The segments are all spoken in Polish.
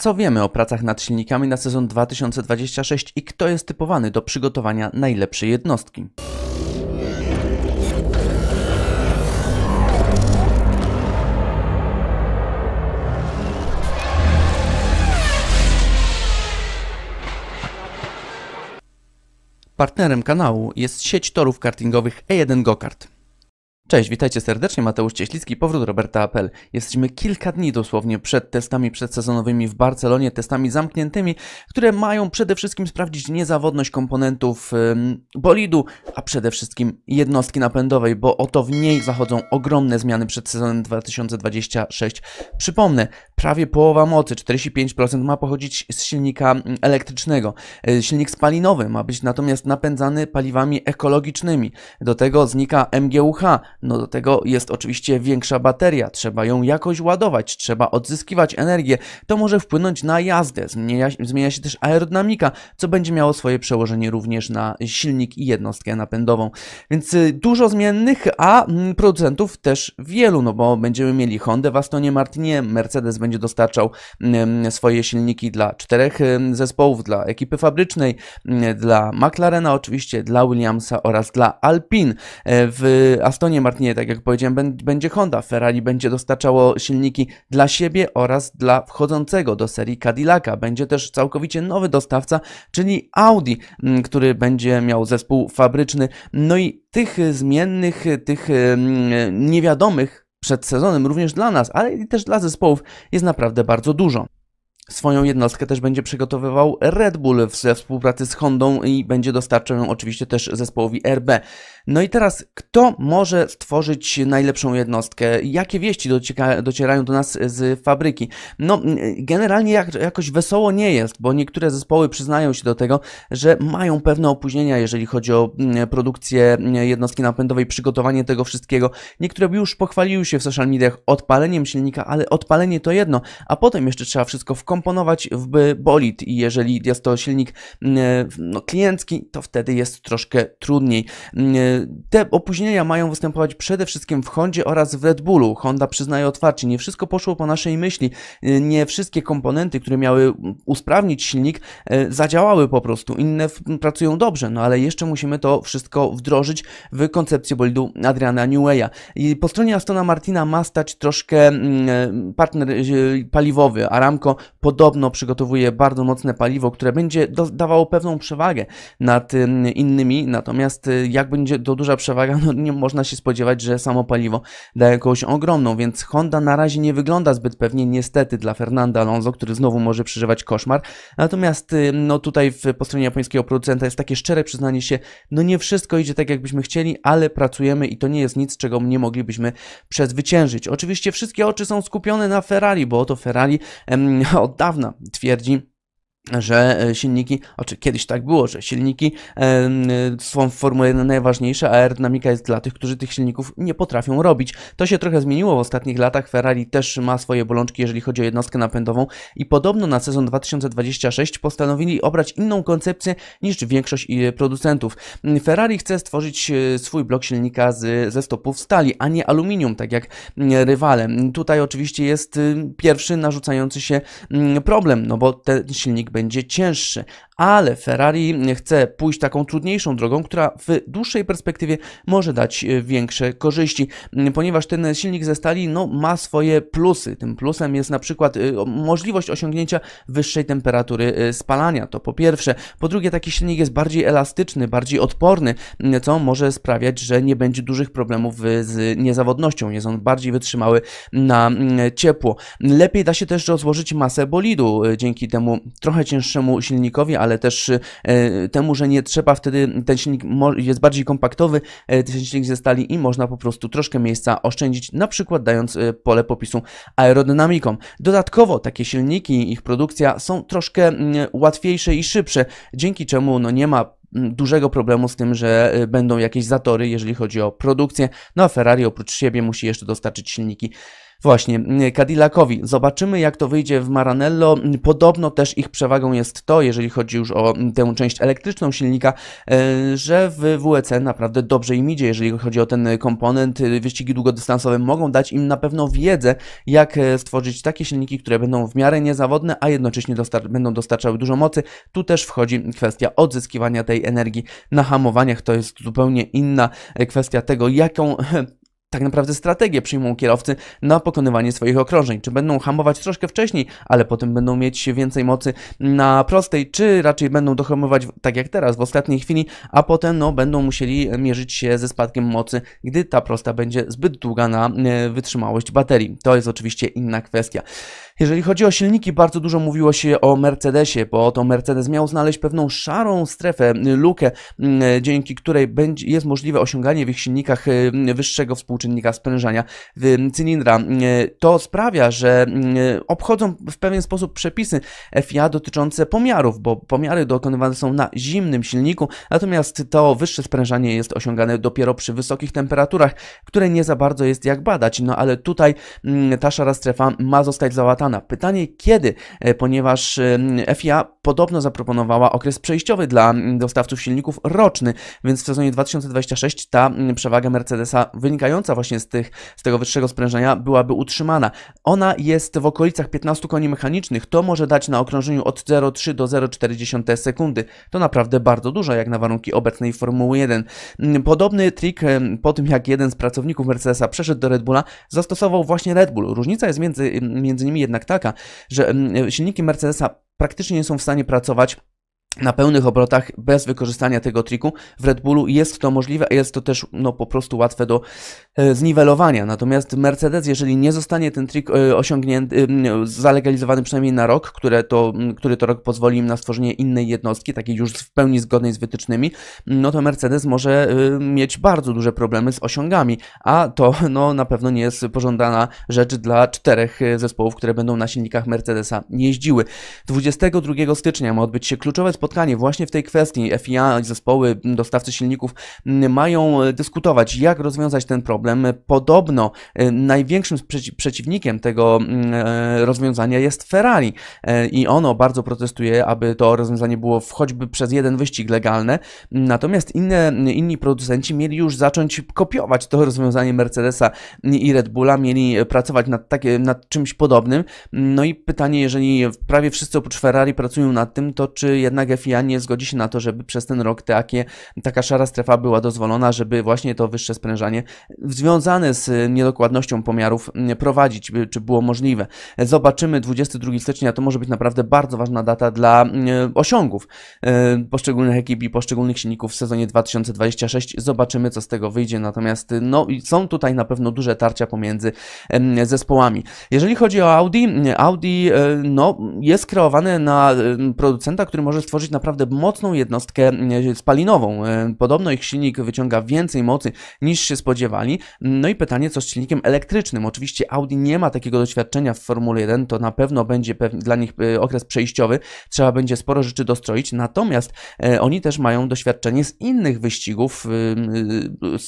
Co wiemy o pracach nad silnikami na sezon 2026 i kto jest typowany do przygotowania najlepszej jednostki? Partnerem kanału jest sieć torów kartingowych E1 Gokart. Cześć, witajcie serdecznie, Mateusz Cieślicki, powrót Roberta Apel. Jesteśmy kilka dni dosłownie przed testami przedsezonowymi w Barcelonie, testami zamkniętymi, które mają przede wszystkim sprawdzić niezawodność komponentów ym, bolidu, a przede wszystkim jednostki napędowej, bo oto w niej zachodzą ogromne zmiany przed sezonem 2026. Przypomnę, prawie połowa mocy, 45% ma pochodzić z silnika elektrycznego. Y, Silnik spalinowy ma być natomiast napędzany paliwami ekologicznymi. Do tego znika MGUH, no do tego jest oczywiście większa bateria, trzeba ją jakoś ładować, trzeba odzyskiwać energię, to może wpłynąć na jazdę, zmienia, zmienia się też aerodynamika, co będzie miało swoje przełożenie również na silnik i jednostkę napędową. Więc y, dużo zmiennych, a mm, producentów też wielu, no bo będziemy mieli Hondę w Astonie Martinie, Mercedes będzie dostarczał mm, swoje silniki dla czterech ym, zespołów, dla ekipy fabrycznej, mm, dla McLarena oczywiście, dla Williamsa oraz dla Alpine. E, W Astonie Martinie, tak jak powiedziałem, bę- będzie Honda, Ferrari będzie dostarczało silniki dla siebie oraz dla wchodzącego do serii Cadillaca. Będzie też całkowicie nowy dostawca, czyli Audi, m, który będzie miał zespół fabryczny. No i tych zmiennych, tych mm, niewiadomych przed sezonem również dla nas, ale też dla zespołów jest naprawdę bardzo dużo. Swoją jednostkę też będzie przygotowywał Red Bull we współpracy z Hondą i będzie dostarczał ją oczywiście też zespołowi RB. No i teraz, kto może stworzyć najlepszą jednostkę? Jakie wieści docieka, docierają do nas z fabryki? No, generalnie jak, jakoś wesoło nie jest, bo niektóre zespoły przyznają się do tego, że mają pewne opóźnienia, jeżeli chodzi o produkcję jednostki napędowej, przygotowanie tego wszystkiego. Niektóre już pochwaliły się w social mediach odpaleniem silnika, ale odpalenie to jedno, a potem jeszcze trzeba wszystko wkomponować w bolid i jeżeli jest to silnik no, kliencki, to wtedy jest troszkę trudniej. Te opóźnienia mają występować przede wszystkim w Hondzie oraz w Red Bullu. Honda przyznaje otwarcie, nie wszystko poszło po naszej myśli, Y, nie wszystkie komponenty, które miały usprawnić silnik, y, zadziałały po prostu, inne pracują dobrze, no ale jeszcze musimy to wszystko wdrożyć w koncepcję bolidu Adriana Neweya. I po stronie Astona Martina ma stać troszkę mm, partner y, paliwowy. Aramco podobno przygotowuje bardzo mocne paliwo, które będzie dawało pewną przewagę nad ym, innymi, natomiast jak będzie to duża przewaga, no nie można się spodziewać, że samo paliwo da jakąś ogromną, więc Honda na razie nie wygląda zbyt pewnie, niestety dla Fernanda Alonso, który znowu może przeżywać koszmar. Natomiast y, no tutaj w, po stronie japońskiego producenta jest takie szczere przyznanie się, no nie wszystko idzie tak jakbyśmy chcieli, ale pracujemy i to nie jest nic, czego nie moglibyśmy przezwyciężyć. Oczywiście wszystkie oczy są skupione na Ferrari, bo oto Ferrari em, od dawna twierdzi, że e, silniki, oczy kiedyś tak było, że silniki em, są w Formule 1 najważniejsze, a aerodynamika jest dla tych, którzy tych silników nie potrafią robić. To się trochę zmieniło w ostatnich latach. Ferrari też ma swoje bolączki, jeżeli chodzi o jednostkę napędową i podobno na sezon 2026 postanowili obrać inną koncepcję niż większość e, producentów. Ferrari chce stworzyć e, swój blok silnika z, ze stopów stali, a nie aluminium, tak jak mm, rywale. Tutaj oczywiście jest y, pierwszy narzucający się mm, problem, no bo ten silnik będzie cięższy, ale Ferrari chce pójść taką trudniejszą drogą, która w dłuższej perspektywie może dać e, większe korzyści, ponieważ ten silnik ze stali no, ma swoje plusy. Tym plusem jest na przykład e, możliwość osiągnięcia wyższej temperatury e, spalania, to po pierwsze. Po drugie, taki silnik jest bardziej elastyczny, bardziej odporny, co może sprawiać, że nie będzie dużych problemów z niezawodnością. Jest on bardziej wytrzymały na ciepło. Lepiej da się też rozłożyć masę bolidu dzięki temu trochę cięższemu silnikowi, ale też e, temu, że nie trzeba wtedy, ten silnik jest bardziej kompaktowy, e, ten silnik ze stali i można po prostu troszkę miejsca oszczędzić, na przykład dając e, pole popisu aerodynamikom. Dodatkowo takie silniki ich produkcja są troszkę mm, łatwiejsze i szybsze, dzięki czemu no nie ma mm, dużego problemu z tym, że będą jakieś zatory, jeżeli chodzi o produkcję. No a Ferrari oprócz siebie musi jeszcze dostarczyć silniki Właśnie, mm, Cadillacowi. Zobaczymy, jak to wyjdzie w Maranello. Podobno też ich przewagą jest to, jeżeli chodzi już o mm, tę część elektryczną silnika, e, że w WEC naprawdę dobrze im idzie, jeżeli chodzi o ten komponent. Wyścigi długodystansowe mogą dać im na pewno wiedzę, jak e, stworzyć takie silniki, które będą w miarę niezawodne, a jednocześnie dostar- będą dostarczały dużo mocy. Tu też wchodzi kwestia odzyskiwania tej energii na hamowaniach. To jest zupełnie inna e, kwestia tego, jaką tak naprawdę strategię przyjmą kierowcy na pokonywanie swoich okrążeń. Czy będą hamować troszkę wcześniej, ale potem będą mieć więcej mocy na prostej, czy raczej będą dohamować tak jak teraz, w ostatniej chwili, a potem no, będą musieli mierzyć się ze spadkiem mocy, gdy ta prosta będzie zbyt długa na e, wytrzymałość baterii. To jest oczywiście inna kwestia. Jeżeli chodzi o silniki, bardzo dużo mówiło się o Mercedesie, bo to Mercedes miał znaleźć pewną szarą strefę, y, lukę, mm, dzięki której jest możliwe osiąganie w ich silnikach y, wyższego współczynnika sprężania y, cylindra. Y, To sprawia, że y, obchodzą w pewien sposób przepisy FIA dotyczące pomiarów, bo pomiary dokonywane są na zimnym silniku, natomiast to wyższe sprężanie jest osiągane dopiero przy wysokich temperaturach, które nie za bardzo jest jak badać. No ale tutaj mm, ta szara strefa ma zostać załatana. Pytanie kiedy, E, ponieważ FIA podobno zaproponowała okres przejściowy dla dostawców silników roczny, więc w sezonie 2026 ta przewaga Mercedesa wynikająca właśnie z, tych, z tego wyższego sprężenia byłaby utrzymana. Ona jest w okolicach 15 koni mechanicznych, to może dać na okrążeniu od 0,3 do 0,4 sekundy. To naprawdę bardzo dużo jak na warunki obecnej Formuły 1. Mm, Podobny trik po tym jak jeden z pracowników Mercedesa przeszedł do Red Bulla, zastosował właśnie Red Bull. Różnica jest między, między nimi jednak taka, że em, silniki Mercedesa praktycznie nie są w stanie pracować na pełnych obrotach bez wykorzystania tego triku. W Red Bullu jest to możliwe, a jest to też no, po prostu łatwe do e, zniwelowania. Natomiast Mercedes, jeżeli nie zostanie ten trik e, osiągnięty, e, zalegalizowany przynajmniej na rok, które to, który to rok pozwoli im na stworzenie innej jednostki, takiej już w pełni zgodnej z wytycznymi, no to Mercedes może e, mieć bardzo duże problemy z osiągami, a to no, na pewno nie jest pożądana rzecz dla czterech e, zespołów, które będą na silnikach Mercedesa jeździły. 22 stycznia ma odbyć się kluczowe spotkanie właśnie w tej kwestii. FIA, zespoły, m, dostawcy silników mają e, dyskutować, jak rozwiązać ten problem. Podobno e, największym przeci- przeciwnikiem tego e, rozwiązania jest Ferrari i ono bardzo protestuje, aby to rozwiązanie było choćby przez jeden wyścig legalne. Natomiast inne, inni producenci mieli już zacząć kopiować to rozwiązanie Mercedesa i Red Bulla, mieli pracować nad, takie, nad czymś podobnym. No i pytanie, jeżeli prawie wszyscy oprócz Ferrari pracują nad tym, to czy jednak FIA nie zgodzi się na to, żeby przez ten rok takie, taka szara strefa była dozwolona, żeby właśnie to wyższe sprężanie związane z niedokładnością pomiarów prowadzić, czy było możliwe. Zobaczymy 22 stycznia, to może być naprawdę bardzo ważna data dla m, osiągów e, poszczególnych ekip i poszczególnych silników w sezonie 2026. Zobaczymy, co z tego wyjdzie. Natomiast no, są tutaj na pewno duże tarcia pomiędzy zespołami. Jeżeli chodzi o Audi, Audi e, no, jest kreowane na producenta, który może stworzyć naprawdę mocną jednostkę e, spalinową. E, Podobno ich silnik wyciąga więcej mocy niż się spodziewali. No i pytanie, co z silnikiem elektrycznym? Oczywiście Audi nie ma takiego doświadczenia w Formule 1, to na pewno będzie dla nich e, okres przejściowy, trzeba będzie sporo rzeczy dostroić, natomiast oni też mają doświadczenie z innych wyścigów,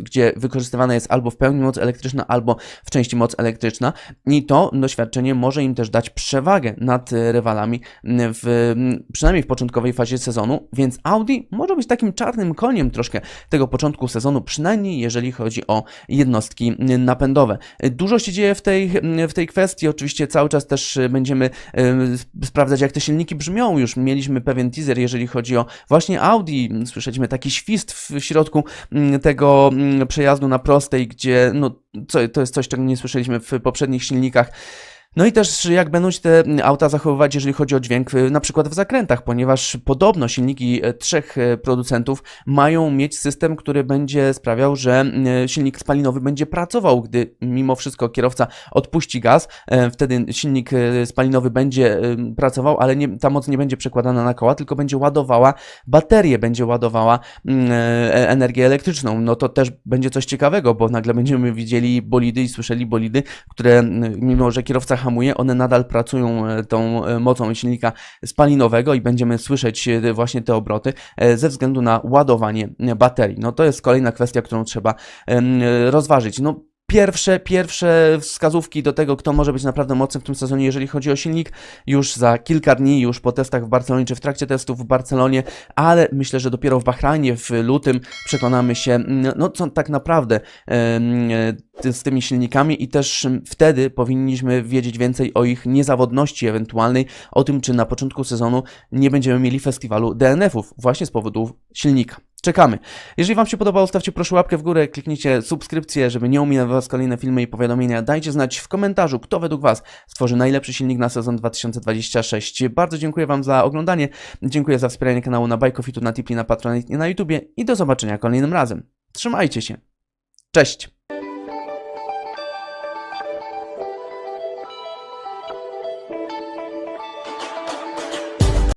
gdzie wykorzystywana jest albo w pełni moc elektryczna, albo w części moc elektryczna i to doświadczenie może im też dać przewagę nad rywalami w, przynajmniej w początkowej fazie sezonu, więc Audi może być takim czarnym koniem troszkę tego początku sezonu, przynajmniej jeżeli chodzi o jednostki napędowe. Dużo się dzieje w tej, w tej kwestii, oczywiście cały czas też będziemy e, sp- sprawdzać jak te silniki brzmią, już mieliśmy pewien teaser, jeżeli chodzi o właśnie Audi, słyszeliśmy taki świst w środku mm, tego mm, przejazdu na prostej, gdzie no, to jest coś, czego nie słyszeliśmy w poprzednich silnikach. No i też jak będą się te auta zachowywać, jeżeli chodzi o dźwięk, y, na przykład w zakrętach, ponieważ podobno silniki e, trzech e, producentów mają mieć system, który będzie sprawiał, że silnik spalinowy będzie pracował, gdy mimo wszystko kierowca odpuści gaz, wtedy silnik spalinowy będzie pracował, ale nie, ta moc nie będzie przekładana na koła, tylko będzie ładowała baterię, będzie ładowała e, energię elektryczną. No to też będzie coś ciekawego, bo nagle będziemy widzieli bolidy i słyszeli bolidy, które mimo, że kierowca hamuje, one nadal pracują e, tą e, mocą silnika spalinowego i będziemy słyszeć e, właśnie te obroty ze względu na ładowanie baterii. No to jest kolejna kwestia, którą trzeba rozważyć. No pierwsze, pierwsze wskazówki do tego, kto może być naprawdę mocny w tym sezonie, jeżeli chodzi o silnik, już za kilka dni, już po testach w Barcelonie, czy w trakcie testów w Barcelonie, ale myślę, że dopiero w Bahrajnie w lutym przekonamy się, mm, no co tak naprawdę ty- z tymi silnikami i też mm, wtedy powinniśmy wiedzieć więcej o ich niezawodności ewentualnej, o tym, czy na początku sezonu nie będziemy mieli festiwalu DNF-ów właśnie z powodu silnika. Czekamy. Jeżeli Wam się podobało, stawcie proszę łapkę w górę, kliknijcie subskrypcję, żeby nie ominęły Was kolejne filmy i powiadomienia. Dajcie znać w komentarzu, kto według Was stworzy najlepszy silnik na sezon 2026. Bardzo dziękuję Wam za oglądanie. Dziękuję za wspieranie kanału na Bajkofitu, na Tipli, na Patronite i na YouTubie i do zobaczenia kolejnym razem. Trzymajcie się. Cześć!